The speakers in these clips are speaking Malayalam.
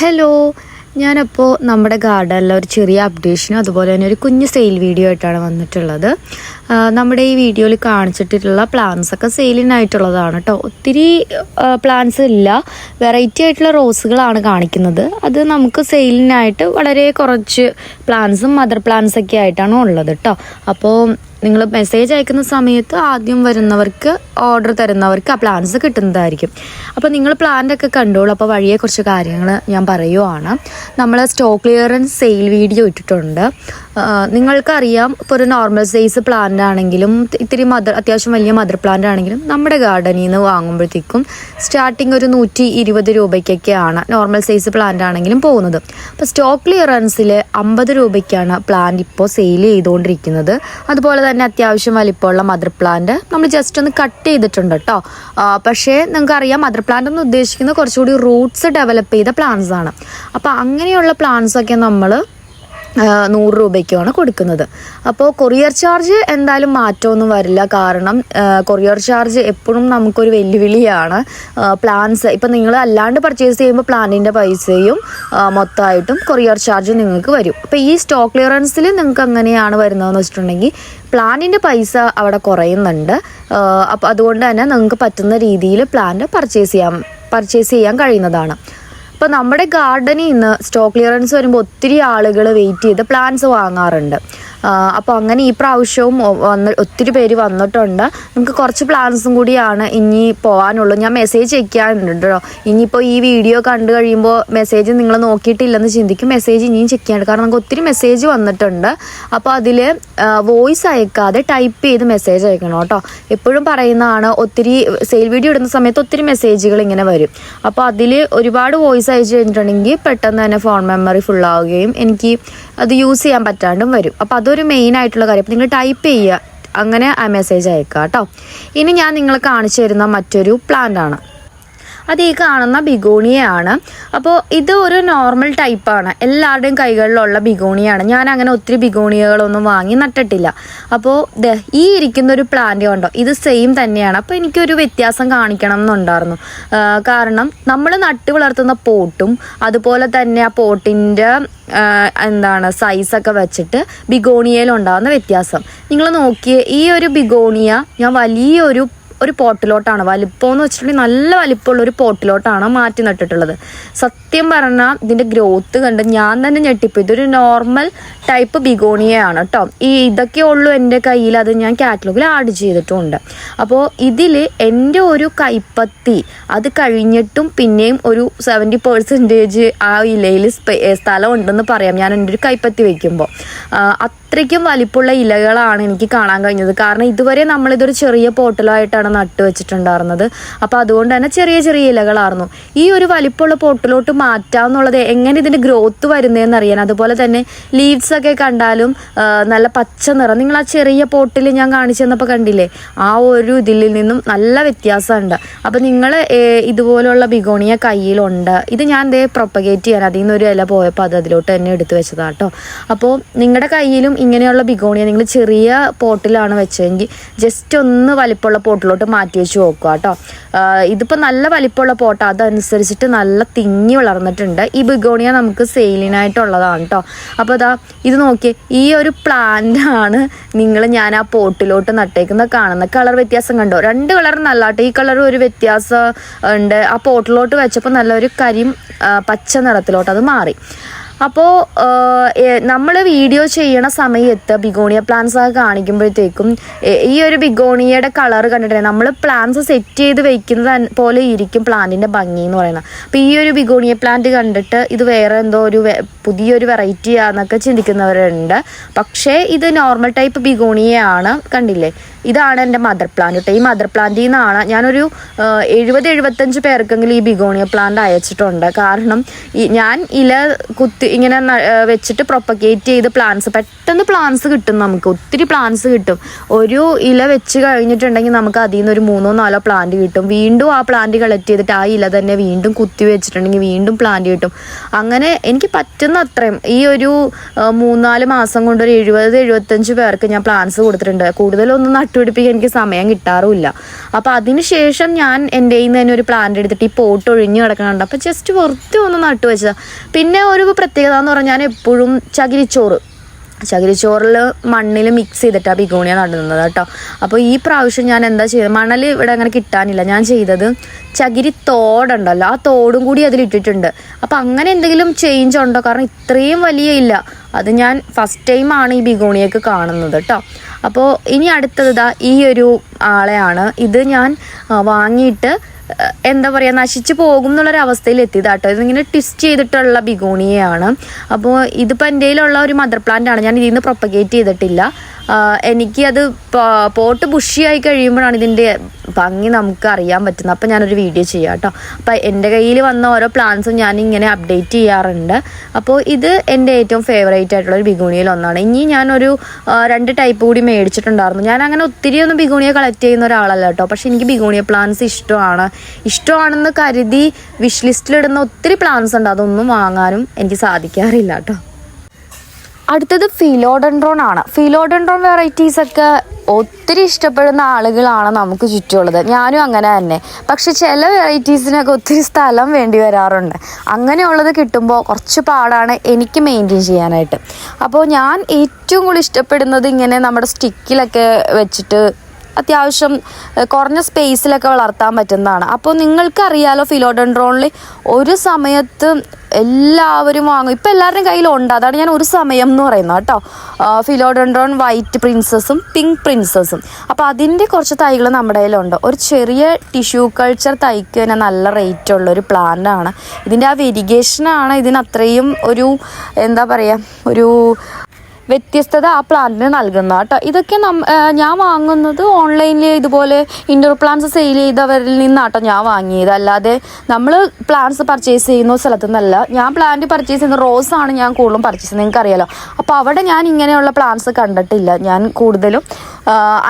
ഹലോ ഞാനപ്പോൾ നമ്മുടെ ഗാർഡനിലെ ഒരു ചെറിയ അപ്ഡേഷനും അതുപോലെ തന്നെ ഒരു കുഞ്ഞ് സെയിൽ വീഡിയോ ആയിട്ടാണ് വന്നിട്ടുള്ളത്. നമ്മുടെ ഈ വീഡിയോയിൽ കാണിച്ചിട്ടുള്ള പ്ലാന്റ്സ് ഒക്കെ സെയിലിനായിട്ടുള്ളതാണ് കേട്ടോ ഒത്തിരി പ്ലാന്റ്സ് ഇല്ല. വെറൈറ്റി ആയിട്ടുള്ള റോസുകളാണ് കാണിക്കുന്നത്. അത് നമുക്ക് സെയിലിനായിട്ട് വളരെ കുറച്ച് പ്ലാന്റ്സും മദർ പ്ലാന്റ്സ് ഒക്കെ ആയിട്ടാണ് ഉള്ളത് കേട്ടോ അപ്പോൾ നിങ്ങൾ മെസ്സേജ് അയക്കുന്ന സമയത്ത് ആദ്യം വരുന്നവർക്ക് ഓർഡർ തരുന്നവർക്ക് ആ പ്ലാൻസ് കിട്ടുന്നതായിരിക്കും. അപ്പോൾ നിങ്ങൾ പ്ലാന്റ് ഒക്കെ കണ്ടോളൂ. അപ്പോൾ വഴിയെ കുറച്ച് കാര്യങ്ങൾ ഞാൻ പറയുവാണ്. നമ്മൾ സ്റ്റോക്ക് ക്ലിയറൻസ് സെയിൽ വീഡിയോ ഇട്ടിട്ടുണ്ട്. നിങ്ങൾക്കറിയാം ഇപ്പോൾ ഒരു നോർമൽ സൈസ് പ്ലാന്റ് ആണെങ്കിലും ഇത്തിരി മദർ അത്യാവശ്യം വലിയ മദർ പ്ലാന്റ് ആണെങ്കിലും നമ്മുടെ ഗാർഡനിൽ നിന്ന് വാങ്ങുമ്പോഴത്തേക്കും സ്റ്റാർട്ടിങ് ഒരു നൂറ്റി ഇരുപത് രൂപയ്ക്കൊക്കെയാണ് നോർമൽ സൈസ് പ്ലാന്റ് ആണെങ്കിലും പോകുന്നത്. അപ്പോൾ സ്റ്റോക്ക് ക്ലിയറൻസിൽ അമ്പത് രൂപയ്ക്കാണ് പ്ലാന്റ് ഇപ്പോൾ സെയിൽ ചെയ്തുകൊണ്ടിരിക്കുന്നത്. അതുപോലെ തന്നെ അത്യാവശ്യം വലിപ്പമുള്ള മദർ പ്ലാന്റ് നമ്മൾ ജസ്റ്റ് ഒന്ന് കട്ട് ചെയ്തിട്ടുണ്ട് കേട്ടോ പക്ഷേ നിങ്ങൾക്ക് അറിയാം മദർ പ്ലാന്റ് എന്ന് ഉദ്ദേശിക്കുന്നത് കുറച്ചുകൂടി റൂട്ട്സ് ഡെവലപ്പ് ചെയ്ത പ്ലാന്റ്സ് ആണ്. അപ്പോൾ അങ്ങനെയുള്ള പ്ലാന്റ്സ് ഒക്കെ നമ്മൾ നൂറ് രൂപയ്ക്കുമാണ് കൊടുക്കുന്നത്. അപ്പോൾ കൊറിയർ ചാർജ് എന്തായാലും മാറ്റമൊന്നും വരില്ല. കാരണം കൊറിയർ ചാർജ് എപ്പോഴും നമുക്കൊരു വെല്ലുവിളിയാണ്. പ്ലാൻസ് ഇപ്പം നിങ്ങൾ അല്ലാണ്ട് പർച്ചേസ് ചെയ്യുമ്പോൾ പ്ലാനിന്റെ പൈസയും മൊത്തമായിട്ടും കൊറിയർ ചാർജ് നിങ്ങൾക്ക് വരും. അപ്പോൾ ഈ സ്റ്റോക്ക് ക്ലിയറൻസിൽ നിങ്ങൾക്ക് അങ്ങനെയാണ് വരുന്നതെന്ന് വെച്ചിട്ടുണ്ടെങ്കിൽ പ്ലാനിന്റെ പൈസ അവിടെ കുറയുന്നുണ്ട്. അപ്പോൾ അതുകൊണ്ട് തന്നെ നിങ്ങൾക്ക് പറ്റുന്ന രീതിയിൽ പ്ലാൻ പർച്ചേസ് ചെയ്യാം പർച്ചേസ് ചെയ്യാൻ കഴിയുന്നതാണ്. അപ്പോൾ നമ്മുടെ ഗാർഡനിൽ നിന്ന് സ്റ്റോക്ക് ക്ലിയറൻസ് വരുമ്പോൾ ഒത്തിരി ആളുകൾ വെയിറ്റ് ചെയ്ത് പ്ലാന്റ്സ് വാങ്ങാറുണ്ട്. അപ്പോൾ അങ്ങനെ ഈ പ്രാവശ്യവും വന്ന് ഒത്തിരി പേര് വന്നിട്ടുണ്ട്. നമുക്ക് കുറച്ച് പ്ലാൻസും കൂടിയാണ് ഇനി പോകാനുള്ളൂ ഞാൻ മെസ്സേജ് ചെക്കാനുണ്ട് കേട്ടോ ഇനിയിപ്പോൾ ഈ വീഡിയോ കണ്ടു കഴിയുമ്പോൾ മെസ്സേജ് നിങ്ങൾ നോക്കിയിട്ടില്ലെന്ന് ചിന്തിക്കും. മെസ്സേജ് ഇനിയും ചെക്ക് ചെയ്യാനുണ്ട് കാരണം നമുക്ക് ഒത്തിരി മെസ്സേജ് വന്നിട്ടുണ്ട്. അപ്പോൾ അതിൽ വോയിസ് അയക്കാതെ ടൈപ്പ് ചെയ്ത് മെസ്സേജ് അയക്കണം കേട്ടോ എപ്പോഴും പറയുന്നതാണ് ഒത്തിരി സെയിൽ വീഡിയോ ഇടുന്ന സമയത്ത് ഒത്തിരി മെസ്സേജുകൾ ഇങ്ങനെ വരും. അപ്പോൾ അതിൽ ഒരുപാട് വോയിസ് അയച്ചു കഴിഞ്ഞിട്ടുണ്ടെങ്കിൽ പെട്ടെന്ന് തന്നെ ഫോൺ മെമ്മറി ഫുള്ളാവുകയും എനിക്ക് അത് യൂസ് ചെയ്യാൻ പറ്റാണ്ടും വരും. അപ്പോൾ അതൊരു മെയിൻ ആയിട്ടുള്ള കാര്യം. നിങ്ങൾ ടൈപ്പ് ചെയ്യുക. അങ്ങനെ ആ മെസ്സേജ് അയക്കുക കേട്ടോ. ഇനി ഞാൻ നിങ്ങൾ കാണിച്ചു തരുന്ന മറ്റൊരു പ്ലാന്റ് ആണ്. അത് ഈ കാണുന്ന ബിഗോണിയയാണ്. അപ്പോൾ ഇത് ഒരു നോർമൽ ടൈപ്പാണ് എല്ലാവരുടെയും കൈകളിലുള്ള ബിഗോണിയാണ്. ഞാൻ അങ്ങനെ ഒത്തിരി ബിഗോണിയകളൊന്നും വാങ്ങി നട്ടിട്ടില്ല. അപ്പോൾ ഈ ഇരിക്കുന്ന ഒരു പ്ലാന്റ് കണ്ടോ? ഇത് സെയിം തന്നെയാണ്. അപ്പോൾ എനിക്കൊരു വ്യത്യാസം കാണിക്കണം എന്നുണ്ടായിരുന്നു. കാരണം നമ്മൾ നട്ട് വളർത്തുന്ന പോട്ടും അതുപോലെ തന്നെ ആ പോട്ടിന്റെ എന്താണ് സൈസൊക്കെ വെച്ചിട്ട് ബിഗോണിയയിൽ ഉണ്ടാകുന്ന വ്യത്യാസം. നിങ്ങൾ നോക്കിയേ ഈ ഒരു ബിഗോണിയ ഞാൻ വലിയൊരു ഒരു പോട്ടിലോട്ടാണ് വലിപ്പം എന്ന് വെച്ചിട്ടുണ്ടെങ്കിൽ നല്ല വലിപ്പമുള്ള ഒരു പോട്ടിലോട്ടാണ് മാറ്റി നട്ടിട്ടുള്ളത്. സത്യം പറഞ്ഞാൽ ഇതിന്റെ ഗ്രോത്ത് കണ്ട് ഞാൻ തന്നെ ഞെട്ടിപ്പോൾ ഇതൊരു നോർമൽ ടൈപ്പ് ബിഗോണിയയാണ് കേട്ടോ ഈ ഇതൊക്കെ ഉള്ളൂ എന്റെ കയ്യിൽ അത് ഞാൻ കാറ്റലോഗിൽ ആഡ് ചെയ്തിട്ടുമുണ്ട് അപ്പോൾ ഇതിൽ എന്റെ ഒരു കൈപ്പത്തി അത് കഴിഞ്ഞിട്ടും പിന്നെയും ഒരു സെവന്റി പെർസെന്റേജ് ആ ഇലയിൽ സ്ഥലം ഉണ്ടെന്ന് പറയാം. ഞാൻ എന്റെ ഒരു കൈപ്പത്തി വയ്ക്കുമ്പോൾ അത്രയ്ക്കും വലിപ്പമുള്ള ഇലകളാണ് എനിക്ക് കാണാൻ കഴിഞ്ഞത്. കാരണം ഇതുവരെ നമ്മളിതൊരു ചെറിയ പോട്ടലായിട്ടാണ് നട്ടു വെച്ചിട്ടുണ്ടായിരുന്നത്. അപ്പോൾ അതുകൊണ്ട് തന്നെ ചെറിയ ചെറിയ ഇലകളായിരുന്നു. ഈ ഒരു വലിപ്പമുള്ള പോട്ടിലോട്ട് മാറ്റാമെന്നുള്ളത് എങ്ങനെ ഇതിന്റെ ഗ്രോത്ത് വരുന്നതെന്ന് അറിയാൻ. അതുപോലെ തന്നെ ലീവ്സ് ഒക്കെ കണ്ടാലും നല്ല പച്ച നിറം. നിങ്ങൾ ആ ചെറിയ പോട്ടിൽ ഞാൻ കാണിച്ചു തന്നപ്പോൾ കണ്ടില്ലേ? ആ ഒരു ഇതിൽ നിന്നും നല്ല വ്യത്യാസമുണ്ട്. അപ്പോൾ നിങ്ങൾ ഇതുപോലുള്ള ബിഗോണിയ കയ്യിലുണ്ട്. ഇത് ഞാൻ ദേ പ്രൊപ്പഗേറ്റ് ചെയ്യാൻ. അതിൽ നിന്ന് ഒരു ഇല പോയപ്പോൾ അത് അതിലോട്ട് തന്നെ എടുത്തു വെച്ചതാട്ടോ അപ്പോൾ നിങ്ങളുടെ കയ്യിലും ഇങ്ങനെയുള്ള ബിഗോണിയ നിങ്ങൾ ചെറിയ പോട്ടിലാണ് വെച്ചതെങ്കിൽ ജസ്റ്റ് ഒന്ന് വലിപ്പമുള്ള പോട്ടിലോട്ട് മാറ്റി വെച്ച് നോക്കുക കേട്ടോ. ഇതിപ്പോൾ നല്ല വലിപ്പമുള്ള പോട്ട് അതനുസരിച്ചിട്ട് നല്ല തിങ്ങി വളർന്നിട്ടുണ്ട്. ഈ ബിഗോണിയ നമുക്ക് സെയിലിനായിട്ടുള്ളതാണ് കേട്ടോ. അപ്പോൾ അതാ ഇത് നോക്കിയേ ഈ ഒരു പ്ലാന്റാണ് നിങ്ങൾ ഞാൻ ആ പോട്ടിലോട്ട് നട്ടേക്കുന്ന കാണുന്ന. കളർ വ്യത്യാസം കണ്ടോ? രണ്ട് കളർ നല്ല ഈ കളർ ഒരു വ്യത്യാസം ഉണ്ട്. ആ പോട്ടിലോട്ട് വെച്ചപ്പോൾ നല്ലൊരു കരിം പച്ച നിറത്തിലോട്ട് അത് മാറി. അപ്പോൾ നമ്മൾ വീഡിയോ ചെയ്യണ സമയത്ത് ബിഗോണിയ പ്ലാന്റ്സ് ഒക്കെ കാണിക്കുമ്പോഴത്തേക്കും ഈ ഒരു ബിഗോണിയയുടെ കളർ കണ്ടിട്ട് നമ്മൾ പ്ലാന്റ്സ് സെറ്റ് ചെയ്ത് വെക്കുന്നത് പോലെ ഇരിക്കും പ്ലാന്റിന്റെ ഭംഗി എന്ന് പറയുന്നത്. അപ്പോൾ ഈ ഒരു ബിഗോണിയ പ്ലാന്റ് കണ്ടിട്ട് ഇത് വേറെ എന്തോ ഒരു പുതിയൊരു വെറൈറ്റി ആണെന്നൊക്കെ ചിന്തിക്കുന്നവരുണ്ട്. പക്ഷേ ഇത് നോർമൽ ടൈപ്പ് ബിഗോണിയയാണ് കണ്ടില്ലേ? ഇതാണ് എന്റെ മദർ പ്ലാന്റ് കേട്ടോ ഈ മദർ പ്ലാന്റിൽ നിന്നാണ് ഞാനൊരു എഴുപത് എഴുപത്തഞ്ച് പേർക്കെങ്കിലും ഈ ബിഗോണിയ പ്ലാന്റ് അയച്ചിട്ടുണ്ട്. കാരണം ഞാൻ ഇല കുത്തി ഇങ്ങനെ വെച്ചിട്ട് പ്രൊപ്പഗേറ്റ് ചെയ്ത് പ്ലാന്റ്സ് പെട്ടെന്ന് പ്ലാന്റ്സ് കിട്ടും നമുക്ക്. ഒത്തിരി പ്ലാന്റ്സ് കിട്ടും. ഒരു ഇല വെച്ച് കഴിഞ്ഞിട്ടുണ്ടെങ്കിൽ നമുക്ക് അതിൽ നിന്ന് ഒരു മൂന്നോ നാലോ പ്ലാന്റ് കിട്ടും. വീണ്ടും ആ പ്ലാന്റ് കളക്ട് ചെയ്തിട്ട് ആ ഇല തന്നെ വീണ്ടും കുത്തി വെച്ചിട്ടുണ്ടെങ്കിൽ വീണ്ടും പ്ലാന്റ് കിട്ടും. അങ്ങനെ എനിക്ക് പറ്റുന്ന അത്രയും. ഈ ഒരു മൂന്നാൽ മാസം കൊണ്ട് ഒരു എഴുപത് എഴുപത്തഞ്ച് പേർക്ക് ഞാൻ പ്ലാന്റ്സ് കൊടുത്തിട്ടുണ്ട്. കൂടുതലൊന്നും നട്ടു നട്ടുപിടിപ്പിക്കാൻ എനിക്ക് സമയം കിട്ടാറുമില്ല. അപ്പോൾ അതിനുശേഷം ഞാൻ എന്റെ നിന്ന് തന്നെ ഒരു പ്ലാന്റ് എടുത്തിട്ട് ഈ പോട്ട് ഒഴിഞ്ഞു കിടക്കണുണ്ട്. അപ്പോൾ ജസ്റ്റ് വെറുതെ ഒന്ന് നട്ടു വെച്ചതാണ് പിന്നെ ഒരു പ്രത്യേകത എന്ന് പറഞ്ഞാൽ ഞാൻ എപ്പോഴും ചകിരിച്ചോറ് ചകിരിച്ചോറിൽ മണ്ണിൽ മിക്സ് ചെയ്തിട്ടാണ് ബിഗോണിയ നടുന്നത് കേട്ടോ. അപ്പോൾ ഈ പ്രാവശ്യം ഞാൻ എന്താ ചെയ്തത്? മണൽ ഇവിടെ അങ്ങനെ കിട്ടാനില്ല. ഞാൻ ചെയ്തത് ചകിരി തോടുണ്ടല്ലോ ആ തോടും കൂടി അതിലിട്ടിട്ടുണ്ട് അപ്പോൾ അങ്ങനെ എന്തെങ്കിലും ചേഞ്ച് ഉണ്ടോ? കാരണം ഇത്രയും വലിയ ഇല്ല. അത് ഞാൻ ഫസ്റ്റ് ടൈമാണ് ഈ ബിഗോണിയൊക്കെ കാണുന്നത് കേട്ടോ അപ്പോൾ ഇനി അടുത്തത് ഇതാ ഈ ഒരു ആളെയാണ്. ഇത് ഞാൻ വാങ്ങിയിട്ട് എന്താ പറയുക നശിച്ചു പോകും എന്നുള്ളൊരു അവസ്ഥയിൽ എത്തിയതാട്ടോ ഇതിങ്ങനെ ട്വിസ്റ്റ് ചെയ്തിട്ടുള്ള ബിഗോണിയയാണ്. അപ്പോൾ ഇതിപ്പോൾ എന്റെ കയ്യിലുള്ള ഒരു മദർ പ്ലാന്റ് ആണ്. ഞാൻ ഇതിൽ നിന്ന് പ്രൊപ്പഗേറ്റ് ചെയ്തിട്ടില്ല. എനിക്ക് അത് പോട്ട് ബുഷിയായി കഴിയുമ്പോഴാണ് ഇതിന്റെ ഭംഗി നമുക്ക് അറിയാൻ പറ്റുന്നത്. അപ്പോൾ ഞാനൊരു വീഡിയോ ചെയ്യാം കേട്ടോ. അപ്പോൾ എന്റെ കയ്യിൽ വന്ന ഓരോ പ്ലാന്റ്സും ഞാൻ ഇങ്ങനെ അപ്ഡേറ്റ് ചെയ്യാറുണ്ട്. അപ്പോൾ ഇത് എന്റെ ഏറ്റവും ഫേവറേറ്റ് ആയിട്ടുള്ള ഒരു ബിഗോണിയയിൽ ഒന്നാണ്. ഇനി ഞാനൊരു രണ്ട് ടൈപ്പ് കൂടി മേടിച്ചിട്ടുണ്ടായിരുന്നു. ഞാൻ അങ്ങനെ ഒത്തിരി ഒന്നും ബിഗോണിയ കളക്ട് ചെയ്യുന്ന ഒരാളല്ല കേട്ടോ. പക്ഷെ എനിക്ക് ബിഗോണിയ പ്ലാന്റ്സ് ഇഷ്ടമാണ്. ഇഷ്ടമാണെന്ന് കരുതി വിഷ് ലിസ്റ്റിലിടുന്ന ഒത്തിരി പ്ലാന്റ്സ് ഉണ്ട്. അതൊന്നും വാങ്ങാനും എനിക്ക് സാധിക്കാറില്ല കേട്ടോ. അടുത്തത് ഫിലോഡൻഡ്രോൺ ആണ്. ഫിലോഡൻഡ്രോൺ വെറൈറ്റീസ് ഒക്കെ ഒത്തിരി ഇഷ്ടപ്പെടുന്ന ആളുകളാണ് നമുക്ക് ചുറ്റുമുള്ളത്. ഞാനും അങ്ങനെ തന്നെ. പക്ഷെ ചില വെറൈറ്റീസിനൊക്കെ ഒത്തിരി സ്ഥലം വേണ്ടി വരാറുണ്ട്. അങ്ങനെയുള്ളത് കിട്ടുമ്പോൾ കുറച്ച് പാടാണ് എനിക്ക് മെയിന്റെയിൻ ചെയ്യാനായിട്ട്. അപ്പോൾ ഞാൻ ഏറ്റവും കൂടുതൽ ഇഷ്ടപ്പെടുന്നത് ഇങ്ങനെ നമ്മുടെ സ്റ്റിക്കിലൊക്കെ വെച്ചിട്ട് അത്യാവശ്യം കുറഞ്ഞ സ്പേസിലൊക്കെ വളർത്താൻ പറ്റുന്നതാണ്. അപ്പോൾ നിങ്ങൾക്കറിയാലോ ഫിലോഡൻഡ്രോണിൽ ഒരു സമയത്ത് എല്ലാവരും വാങ്ങും. ഇപ്പം എല്ലാവരുടെയും കയ്യിലുണ്ട്. അതാണ് ഞാൻ ഒരു സമയം എന്ന് പറയുന്നത് കേട്ടോ. ഫിലോഡൻഡ്രോൺ വൈറ്റ് പ്രിൻസസും പിങ്ക് പ്രിൻസസും അപ്പോൾ അതിന്റെ കുറച്ച് തൈകൾ നമ്മുടെ കയ്യിലുണ്ട്. ഒരു ചെറിയ ടിഷ്യൂ കൾച്ചർ തൈക്ക് തന്നെ നല്ല റേറ്റ് ഉള്ള ഒരു പ്ലാന്റ് ആണ്. ഇതിന്റെ ആ വെരിഗേഷനാണ് ഇതിന് അത്രയും ഒരു എന്താ പറയുക ഒരു വ്യത്യസ്തത ആ പ്ലാന്റിന് നൽകുന്ന കേട്ടോ ഇതൊക്കെ ഞാൻ വാങ്ങുന്നത് ഓൺലൈനിൽ ഇതുപോലെ ഇൻഡോർ പ്ലാന്റ്സ് സെയിൽ ചെയ്തവരിൽ നിന്നാട്ടോ ഞാൻ വാങ്ങിയത്. അല്ലാതെ നമ്മൾ പ്ലാന്റ്സ് പർച്ചേസ് ചെയ്യുന്ന സ്ഥലത്തു നിന്നല്ല ഞാൻ പ്ലാന്റ് പർച്ചേസ് ചെയ്യുന്ന റോസ് ആണ് ഞാൻ കൂടുതലും പർച്ചേസ് ചെയ്യുന്നത്. നിങ്ങൾക്ക് അറിയാലോ അപ്പോൾ അവിടെ ഞാൻ ഇങ്ങനെയുള്ള പ്ലാന്റ്സ് കണ്ടിട്ടില്ല. ഞാൻ കൂടുതലും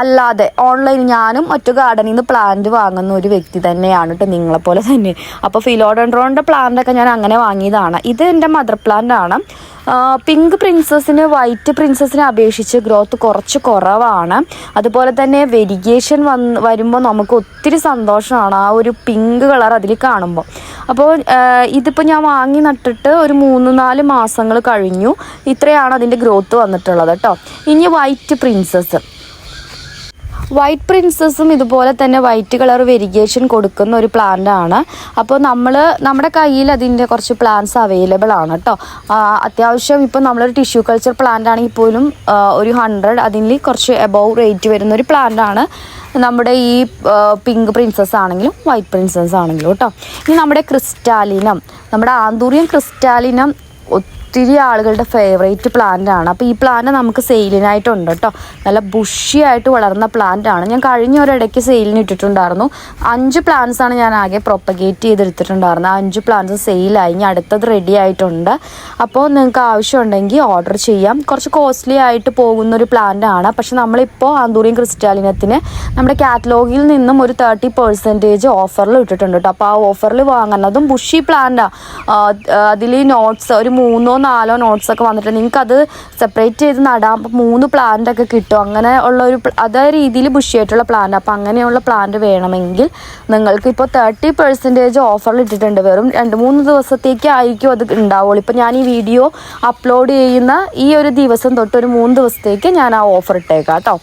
അല്ലാതെ ഓൺലൈൻ ഞാനും മറ്റു ഗാർഡനിൽ നിന്ന് പ്ലാന്റ് വാങ്ങുന്ന ഒരു വ്യക്തി തന്നെയാണ് കേട്ടോ നിങ്ങളെപ്പോലെ തന്നെ. അപ്പോൾ ഫിലോഡൻഡ്രോണിന്റെ പ്ലാന്റൊക്കെ ഞാൻ അങ്ങനെ വാങ്ങിയതാണ്. ഇത് എന്റെ മദർ പ്ലാന്റ് ആണ്. പിങ്ക് പ്രിൻസസിന് വൈറ്റ് പ്രിൻസസിനെ അപേക്ഷിച്ച് ഗ്രോത്ത് കുറച്ച് കുറവാണ്. അതുപോലെ തന്നെ വെരിഗേഷൻ വന്ന് വരുമ്പോൾ നമുക്ക് ഒത്തിരി സന്തോഷമാണ് ആ ഒരു പിങ്ക് കളർ അതിൽ കാണുമ്പോൾ അപ്പോൾ ഇതിപ്പോൾ ഞാൻ വാങ്ങി നട്ടിട്ട് ഒരു മൂന്ന് നാല് മാസങ്ങൾ കഴിഞ്ഞു. ഇത്രയാണ് അതിന്റെ ഗ്രോത്ത് വന്നിട്ടുള്ളത് കേട്ടോ ഇനി വൈറ്റ് പ്രിൻസസ് വൈറ്റ് പ്രിൻസസും ഇതുപോലെ തന്നെ വൈറ്റ് കളർ വെരിഗേഷൻ കൊടുക്കുന്ന ഒരു പ്ലാന്റ് ആണ്. അപ്പോൾ നമ്മൾ നമ്മുടെ കയ്യിൽ അതിന്റെ കുറച്ച് പ്ലാന്റ്സ് അവൈലബിൾ ആണ് കേട്ടോ അത്യാവശ്യം ഇപ്പോൾ നമ്മളൊരു ടിഷ്യൂ കൾച്ചർ പ്ലാന്റ് ആണെങ്കിൽ പോലും ഒരു ഹൺഡ്രഡ് അതിൽ കുറച്ച് എബവ് റേറ്റ് വരുന്ന ഒരു പ്ലാന്റ് ആണ്. നമ്മുടെ ഈ പിങ്ക് പ്രിൻസസ് ആണെങ്കിലും വൈറ്റ് പ്രിൻസസ് ആണെങ്കിലും കേട്ടോ ഇനി നമ്മുടെ ക്രിസ്റ്റാലിനം നമ്മുടെ ആന്തൂറിയം ക്രിസ്റ്റാലിനം ഒത്തിരി ആളുകളുടെ ഫേവറേറ്റ് പ്ലാന്റ് ആണ്. അപ്പോൾ ഈ പ്ലാന്റ് നമുക്ക് സെയിലിനായിട്ടുണ്ട് കേട്ടോ നല്ല ബുഷിയായിട്ട് വളർന്ന പ്ലാന്റ് ആണ്. ഞാൻ കഴിഞ്ഞ ഒരിടയ്ക്ക് സെയിലിന് ഇട്ടിട്ടുണ്ടായിരുന്നു. അഞ്ച് പ്ലാന്റ്സ് ആണ് ഞാൻ ആകെ പ്രൊപ്പഗേറ്റ് ചെയ്തെടുത്തിട്ടുണ്ടായിരുന്നത്. അഞ്ച് പ്ലാന്റ്സ് സെയിലായി. ഇനി അടുത്തത് റെഡി ആയിട്ടുണ്ട്. അപ്പോൾ നിങ്ങൾക്ക് ആവശ്യമുണ്ടെങ്കിൽ ഓർഡർ ചെയ്യാം. കുറച്ച് കോസ്റ്റ്ലി ആയിട്ട് പോകുന്ന ഒരു പ്ലാന്റ് ആണ്. പക്ഷെ നമ്മളിപ്പോൾ ആന്തൂറിയം ക്രിസ്റ്റാലിനത്തിന് നമ്മുടെ കാറ്റലോഗിൽ നിന്നും ഒരു തേർട്ടി പെർസെന്റേജ് ഓഫറിൽ ഇട്ടിട്ടുണ്ട് കേട്ടോ അപ്പോൾ ആ ഓഫറിൽ വാങ്ങുന്നതും ബുഷി പ്ലാന്റാണ് അതിൽ നോട്ട്സ് ഒരു മൂന്നോ നാലോ നോട്ട്സ് ഒക്കെ വന്നിട്ട് നിങ്ങൾക്ക് അത് സെപ്പറേറ്റ് ചെയ്ത് നടാം. മൂന്ന് പ്ലാന്റ് ഒക്കെ കിട്ടും. അങ്ങനെ ഉള്ള ഒരു അതേ രീതിയിൽ ബുഷിയായിട്ടുള്ള പ്ലാന്റ് അപ്പോൾ അങ്ങനെയുള്ള പ്ലാന്റ് വേണമെങ്കിൽ നിങ്ങൾക്ക് ഇപ്പോൾ തേർട്ടി പെർസെന്റേജ് ഓഫറിൽ ഇട്ടിട്ടുണ്ട്. വെറും രണ്ട് മൂന്ന് ദിവസത്തേക്ക് ആയിരിക്കും അത് ഉണ്ടാവുള്ളൂ. ഇപ്പോൾ ഞാൻ ഈ വീഡിയോ അപ്ലോഡ് ചെയ്യുന്ന ഈ ഒരു ദിവസം തൊട്ട് ഒരു മൂന്ന് ദിവസത്തേക്ക് ഞാൻ ആ ഓഫർ ഇട്ടേക്കാം കേട്ടോ.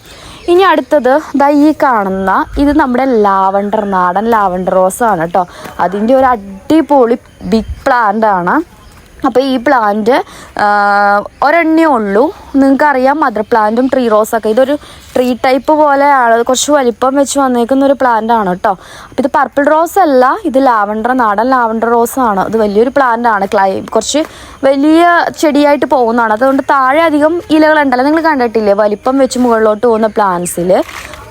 ഇനി അടുത്തത് ദാ ഈ കാണുന്ന ഇത് നമ്മുടെ ലാവണ്ടർ നാടൻ ലാവണ്ടർ റോസ് ആണ് കേട്ടോ. അതിന്റെ ഒരു അടിപൊളി ബിഗ് പ്ലാന്റ് ആണ്. അപ്പോൾ ഈ പ്ലാന്റ് ഒരെണ്ണേ ഉള്ളൂ. നിങ്ങൾക്കറിയാം മദർ പ്ലാന്റും ട്രീ റോസൊക്കെ ഇതൊരു ട്രീ ടൈപ്പ് പോലെ ആണ്. കുറച്ച് വലിപ്പം വെച്ച് വന്നേക്കുന്ന ഒരു പ്ലാന്റ് ആണ് കേട്ടോ അപ്പോൾ ഇത് പർപ്പിൾ റോസ് അല്ല ഇത് ലാവണ്ടർ നാടൻ ലാവണ്ടർ റോസ് ആണ്. ഇത് വലിയൊരു പ്ലാന്റ് ആണ്. ക്ലൈ കുറച്ച് വലിയ ചെടിയായിട്ട് പോകുന്നതാണ്. അതുകൊണ്ട് താഴെ അധികം ഇലകളുണ്ടല്ലോ. നിങ്ങൾ കണ്ടിട്ടില്ലേ? വലിപ്പം വെച്ച് മുകളിലോട്ട് പോകുന്ന പ്ലാന്റ്സിൽ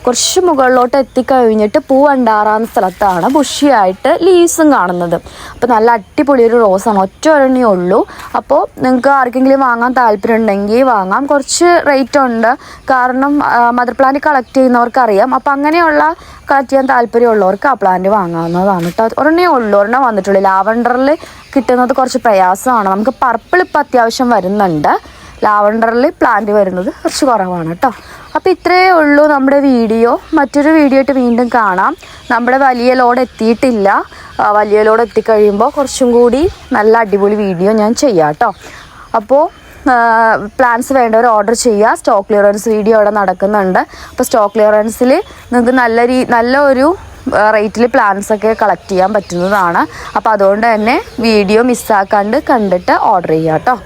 കുറച്ച് മുകളിലോട്ട് എത്തിക്കഴിഞ്ഞിട്ട് പൂ ഉണ്ടാറാവുന്ന സ്ഥലത്താണ് ബുഷിയായിട്ട് ലീവ്സും കാണുന്നത്. അപ്പോൾ നല്ല അടിപൊളി ഒരു റോസാണ്. ഒറ്റ ഒരെണ്ണേ ഉള്ളൂ. അപ്പോൾ നിങ്ങൾക്ക് ആർക്കെങ്കിലും വാങ്ങാൻ താല്പര്യം ഉണ്ടെങ്കിൽ വാങ്ങാം. കുറച്ച് റേറ്റ് ഉണ്ട്. കാരണം മദർ പ്ലാന്റ് കളക്ട് ചെയ്യുന്നവർക്ക് അറിയാം അപ്പോൾ അങ്ങനെയുള്ള കളക്ട് ചെയ്യാൻ താല്പര്യമുള്ളവർക്ക് ആ പ്ലാന്റ് വാങ്ങാവുന്നതാണ് കേട്ടോ ഒരെണ്ണേ ഉള്ളൂ. ഒരെണ്ണം വന്നിട്ടുള്ളൂ. ലാവണ്ടറിൽ കിട്ടുന്നത് കുറച്ച് പ്രയാസമാണ്. നമുക്ക് പർപ്പിൾ ഇപ്പോൾ അത്യാവശ്യം വരുന്നുണ്ട്. ലാവണ്ടറിൽ പ്ലാന്റ് വരുന്നത് കുറച്ച് കുറവാണ് കേട്ടോ അപ്പോൾ ഇത്രയേ ഉള്ളൂ നമ്മുടെ വീഡിയോ. മറ്റൊരു വീഡിയോ ആയിട്ട് വീണ്ടും കാണാം. നമ്മുടെ വലിയ ലോഡ് എത്തിയിട്ടില്ല. വലിയ ലോഡ് എത്തിക്കഴിയുമ്പോൾ കുറച്ചും കൂടി നല്ല അടിപൊളി വീഡിയോ ഞാൻ ചെയ്യാം കേട്ടോ അപ്പോൾ പ്ലാൻസ് വേണ്ടവർ ഓർഡർ ചെയ്യുക സ്റ്റോക്ക് ക്ലിയറൻസ് വീഡിയോ അവിടെ നടക്കുന്നുണ്ട്. അപ്പോൾ സ്റ്റോക്ക് ക്ലിയറൻസിൽ നിങ്ങൾക്ക് നല്ല രീ നല്ല ഒരു റേറ്റിൽ പ്ലാൻസ് ഒക്കെ കളക്ട് ചെയ്യാൻ പറ്റുന്നതാണ്. അപ്പോൾ അതുകൊണ്ട് തന്നെ വീഡിയോ മിസ്സാക്കാണ്ട് കണ്ടിട്ട് ഓർഡർ ചെയ്യാം കേട്ടോ